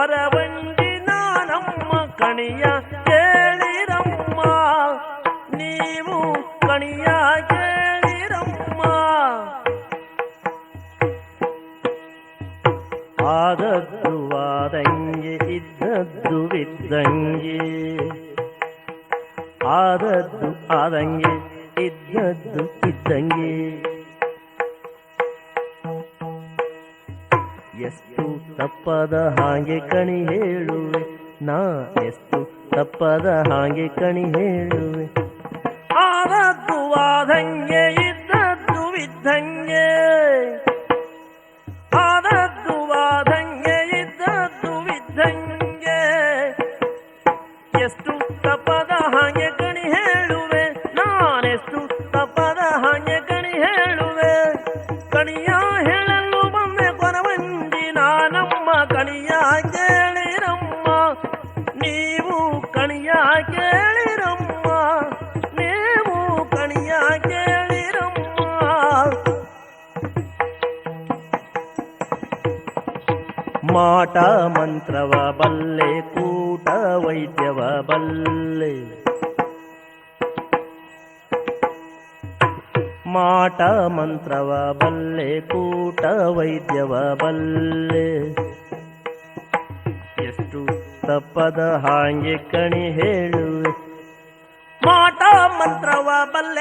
ಕೊರವಂಜಿ ನಾನಮ್ಮ ಕಣಿಯ ಕೇಳಿರಮ್ಮ ನೀವು ಕಣಿಯ ಕೇಳಿರಮ್ಮ ಆದದ್ದು ಆದಂಗೆ ಇದ್ದದ್ದು ಇದ್ದಂಗೆ ಆದದ್ದು ಆದಂಗೆ ಇದ್ದದ್ದು ಇದ್ದಂಗೆ ಎಷ್ಟು ತಪ್ಪದ ಹಾಗೆ ಕಣಿ ಹೇಳುವೆ. ನಾ ಎಷ್ಟು ತಪ್ಪದ ಹಾಗೆ ಕಣಿ ಹೇಳುವೆ. ಆದದ್ದು ಆದಂಗೆ, ಇದ್ದದ್ದು ಇದ್ದಂಗೆ ಆದದ್ದು ಆದಂಗೆ, ಇದ್ದದ್ದು ಇದ್ದಂಗೆ ಕಣಿಯ ಕೇಳಿರಮ್ಮ ನೀವು ಕಣಿಯ ಕೇಳಿರಮ್ಮ. ಮಾಟ ಮಂತ್ರವ ಬಲ್ಲೆ, ಕೂಟ ವೈದ್ಯವ ಬಲ್ಲೆ. ಮಾಟ ಮಂತ್ರವ ಬಲ್ಲೆ, ಕೂಟ ವೈದ್ಯವ ಬಲ್ಲೆ. ತಪ್ಪದ ಹಾಗೆ ಕಣಿ ಹೇಳುವೆ. ಮಾಟ ಮಂತ್ರವ ಬಲ್ಲೆ